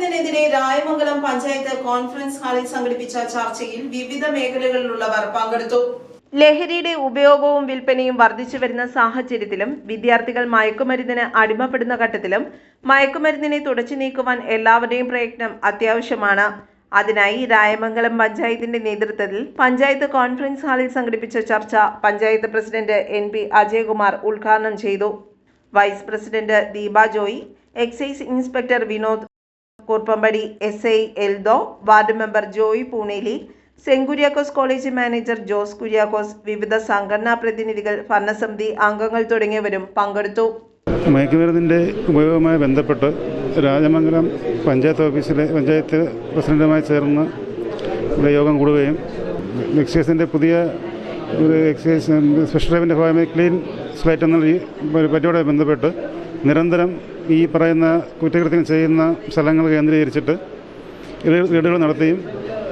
മയക്കുമരുന്നിനെതിരെ Rayamangalam panchayat conference ഹാളിൽ സംഘടിപ്പിച്ച ചർച്ചയിൽ വിവിധ മേഖലകളിലുള്ളവർ പങ്കെടുത്തു. ലഹരിയുടെ ഉപയോഗവും വിൽപ്പനയും വർദ്ധിച്ചു വരുന്ന സാഹചര്യത്തിലും വിദ്യാർത്ഥികൾ മയക്കുമരുന്നിന് അടിമപ്പെടുന്ന ഘട്ടത്തിലും മയക്കുമരുന്നിനെ തുടച്ചു നീക്കുവാൻ എല്ലാവരുടെയും പ്രയത്നം അത്യാവശ്യമാണ്. അതിനായി രായമംഗലം പഞ്ചായത്തിന്റെ നേതൃത്വത്തിൽ പഞ്ചായത്ത് കോൺഫറൻസ് ഹാളിൽ സംഘടിപ്പിച്ച ചർച്ച panchayat president N P Ajayakumar ഉദ്ഘാടനം ചെയ്തു. Vice president Deepa Joy excise inspector Vinod Kuruppampady S I Eldho ward member Joy Poonely saint Kuriakose college manager Jose Kuriakose വിവിധ സംഘടനാ പ്രതിനിധികൾ ഭരണസമിതി അംഗങ്ങൾ തുടങ്ങിയവരും പങ്കെടുത്തു. മയക്കുമരുന്നിന്റെ ഉപയോഗവുമായി ബന്ധപ്പെട്ട് രാജമംഗലം പഞ്ചായത്ത് ഓഫീസിലെ പഞ്ചായത്ത് പ്രസിഡന്റുമായി ചേർന്ന് യോഗം കൂടുകയും എക്സൈസിന്റെ പുതിയ ഒരു എക്സൈസ് സ്പെഷ്യൽ ഡ്രൈവിന്റെ ഭാഗമായി ക്ലീൻ സ്ലൈറ്റ് എന്ന പരിപാടിയുമായി ബന്ധപ്പെട്ട് നിരന്തരം ഈ പറയുന്ന കുറ്റകൃത്യം ചെയ്യുന്ന സ്ഥലങ്ങൾ കേന്ദ്രീകരിച്ചിട്ട് റെയ്ഡുകൾ നടത്തുകയും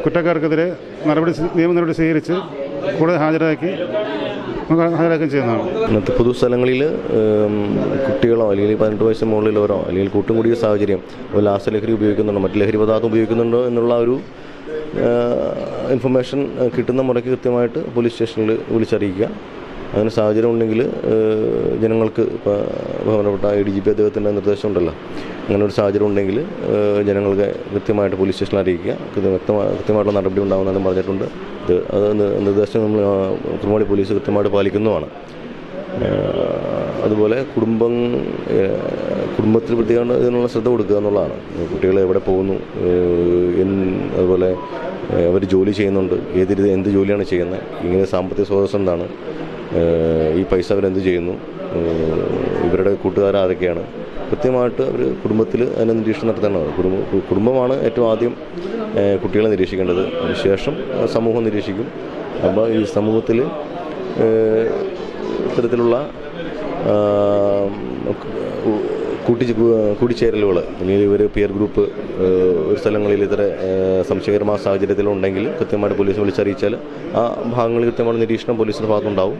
കുറ്റക്കാർക്കെതിരെ നടപടി നിയമ നടപടി സ്വീകരിച്ച് കൂടുതൽ ഹാജരാക്കി ഹാജരാക്കുകയും ചെയ്യുന്നതാണ്. ഇന്നത്തെ പൊതുസ്ഥലങ്ങളിൽ കുട്ടികളോ അല്ലെങ്കിൽ പതിനെട്ട് വയസ്സിന് മുകളിലുള്ളവരോ അല്ലെങ്കിൽ കൂട്ടും കൂടിയ സാഹചര്യം ഒരു ലാസ്റ്റ് ലഹരി ഉപയോഗിക്കുന്നുണ്ടോ മറ്റ് ലഹരി പദാർത്ഥം ഉപയോഗിക്കുന്നുണ്ടോ എന്നുള്ള ഒരു ഇൻഫർമേഷൻ കിട്ടുന്ന മുറയ്ക്ക് കൃത്യമായിട്ട് പോലീസ് സ്റ്റേഷനിൽ വിളിച്ചറിയിക്കുക. അങ്ങനെ സാഹചര്യം ഉണ്ടെങ്കിൽ ജനങ്ങൾക്ക് ഇപ്പോൾ ബഹുമാനപ്പെട്ട ഐ ഡി ജി പി അദ്ദേഹത്തിന്റെ നിർദ്ദേശം ഉണ്ടല്ലോ അങ്ങനെ ഒരു സാഹചര്യം ഉണ്ടെങ്കിൽ ജനങ്ങൾക്ക് കൃത്യമായിട്ട് പോലീസ് സ്റ്റേഷനിൽ അറിയിക്കുക. വ്യക്തമായ കൃത്യമായിട്ടുള്ള നടപടി ഉണ്ടാകുമെന്നും പറഞ്ഞിട്ടുണ്ട്. ഇത് അത് നിർദ്ദേശം നമ്മൾ കുറുമാടി പോലീസ് കൃത്യമായിട്ട് പാലിക്കുന്നതുമാണ് അതുപോലെ കുടുംബം കുടുംബത്തിൽ പ്രത്യേകം ഇതിനുള്ള ശ്രദ്ധ കൊടുക്കുക എന്നുള്ളതാണ്. കുട്ടികൾ എവിടെ പോകുന്നു അതുപോലെ അവർ ജോലി ചെയ്യുന്നുണ്ട് ഏത് എന്ത് ജോലിയാണ് ചെയ്യുന്നത് ഇങ്ങനെ സാമ്പത്തിക സ്രോതസ് എന്താണ് ഈ പൈസ അവരെന്ത് ചെയ്യുന്നു? ഇവരുടെ കൂട്ടുകാർ ആരൊക്കെയാണ്? കൃത്യമായിട്ട് അവർ കുടുംബത്തിൽ അതിനെ നിരീക്ഷണം നടത്തേണ്ടത് കുടുംബ കുടുംബമാണ് ഏറ്റവും ആദ്യം കുട്ടികളെ നിരീക്ഷിക്കേണ്ടത്. അതിനുശേഷം സമൂഹം നിരീക്ഷിക്കും. അപ്പോൾ ഈ സമൂഹത്തിൽ ഇത്തരത്തിലുള്ള കൂട്ടി കൂടിച്ചേരലുകൾ അല്ലെങ്കിൽ ഇവർ പിയർ ഗ്രൂപ്പ് ഒരു സ്ഥലങ്ങളിൽ ഇത്ര സംശയകരമായ സാഹചര്യത്തിലുണ്ടെങ്കിൽ കൃത്യമായിട്ട് പോലീസ് വിളിച്ചറിയിച്ചാൽ ആ ഭാഗങ്ങളിൽ കൃത്യമായ നിരീക്ഷണം പോലീസിന്റെ ഭാഗത്തുണ്ടാവും.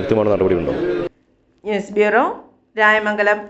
കൃത്യമായ നടപടി ഉണ്ടാവും. News bureau Rayamangalam.